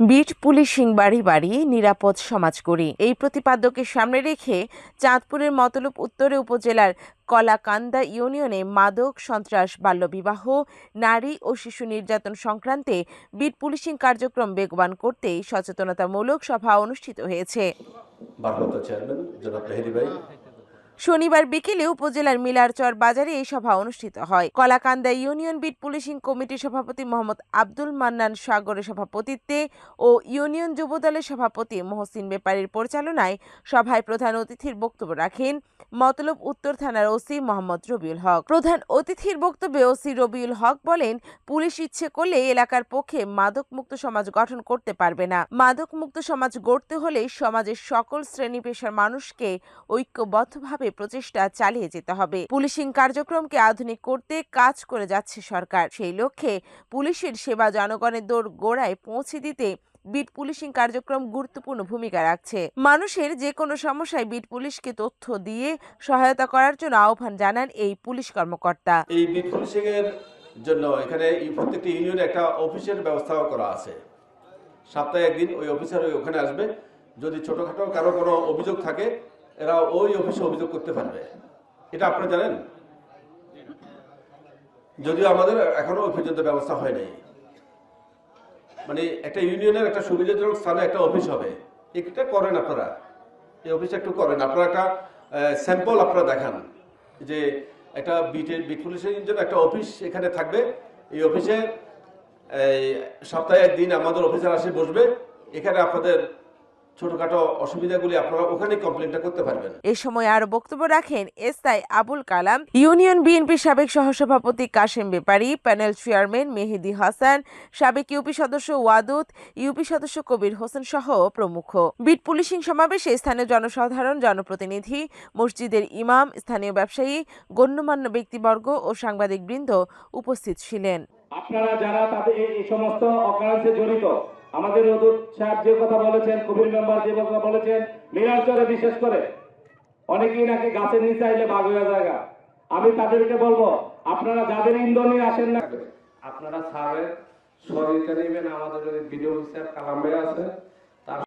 Bit policing বাড়ি বাড়ি নিরাপদ সমাজ গড়ি এই প্রতিপাদ্যকে সামনে রেখে চাঁদপুরের মতলব উত্তরে উপজেলার কলাকান্দা ইউনিয়নে মাদক, সন্ত্রাস, বাল্যবিবাহ, নারী ও শিশু নির্যাতন সংক্রান্তে বিট পুলিশিং কার্যক্রম বেগবান করতে সচেতনতামূলক সভা অনুষ্ঠিত হয়েছে। শনিবার বিকেলে উপজেলার মিলারচর বাজারে এই সভা অনুষ্ঠিত হয়। কলাকান্দা ইউনিয়ন বিট পুলিশিং কমিটির সভাপতি মোহাম্মদ আব্দুল মান্নান সাগরের সভাপতিত্বে ও ইউনিয়ন যুবদলের সভাপতি মহসিন বেপারীর পরিচালনায় সভায় প্রধান অতিথির বক্তব্য রাখেন মতলব উত্তর থানার ওসি মোহাম্মদ রবিউল হক। প্রধান অতিথির বক্তব্যে ওসি রবিউল হক বলেন, পুলিশ ইচ্ছে করলে এলাকার পক্ষে মাদক মুক্ত সমাজ গঠন করতে পারবে না। মাদক মুক্ত সমাজ গড়তে হলে সমাজের সকল শ্রেণি পেশার মানুষকে ঐক্যবদ্ধভাবে প্রচেষ্টা চালিয়ে যেতে হবে। পুলিশিং কার্যক্রমকে আধুনিক করতে কাজ করে যাচ্ছে সরকার। সেই লক্ষ্যে পুলিশের সেবা জনগণের দৌড় গোড়ায় পৌঁছে দিতে বিট পুলিশিং কার্যক্রম গুরুত্বপূর্ণ ভূমিকা রাখছে। মানুষের যে কোনো সমস্যায় বিট পুলিশকে তথ্য দিয়ে সহায়তা করার জন্য আহ্বান জানান এই পুলিশ কর্মকর্তা। এই বিট পুলিশিং এর জন্য এখানে প্রত্যেকটি ইউনিয়নে একটা অফিসের ব্যবস্থাও করা আছে। সপ্তাহে একদিন ওই অফিসার ওই ওখানে আসবে। যদি ছোটখাটো কারও কোনো অভিযোগ থাকে এরা ওই অফিসে অভিযোগ করতে পারবে। এটা আপনি জানেন? যদিও আমাদের এখনও ওই পর্যন্ত ব্যবস্থা হয় নাই। মানে একটা ইউনিয়নের একটা সুবিধাজনক স্থানে একটা অফিস হবে। এটা করেন আপনারা। এই অফিসটা একটু করেন। আপনারা একটা স্যাম্পল আপনারা দেখান যে একটা বিটের বিট পুলিশের জন্য একটা অফিস এখানে থাকবে। এই অফিসে সপ্তাহে একদিন আমাদের অফিসার আসে, বসবে। এখানে আপনাদের ছোটখাটো অসুবিধাগুলি আপনারা ওখানে কমপ্লেনটা করতে পারবেন। এ সময় আরও বক্তব্য রাখেন এসআই আবুল কালাম। ইউনিয়ন বিএনপির সাবেক সহসভাপতি কাশেম বেপারী প্যানেল চেয়ারম্যান মেহেদি হাসান সাবেক ইউপি সদস্য ওয়াদুদ ইউপি সদস্য কবির হোসেন সহ প্রমুখ। বিট পুলিশিং সমাবেশে স্থানীয় জনসাধারণ জনপ্রতিনিধি মসজিদের ইমাম স্থানীয় ব্যবসায়ী গণ্যমান্য ব্যক্তিবর্গ ও সাংবাদিকবৃন্দ উপস্থিত ছিলেন। আপনারা যারা তাদের এই এই সমস্ত অকারেন্সে জড়িত আমাদের অদূত সাহেব যে কথা বলেছেন, কবির মেম্বার যে কথা বলেছেন মিরাঞ্চলে বিশেষ করে। অনেকেই নাকি গাছের নিচে আইলে বাঘ হয়ে জায়গা আমি তাদেরকে বলব, আপনারা যাদের ইন্ধন নিয়ে আসেন না আপনারা স্যারের সহযোগিতা নেবেন, আমাদের যদি ভিডিও অফিসার কালাম আছে, তার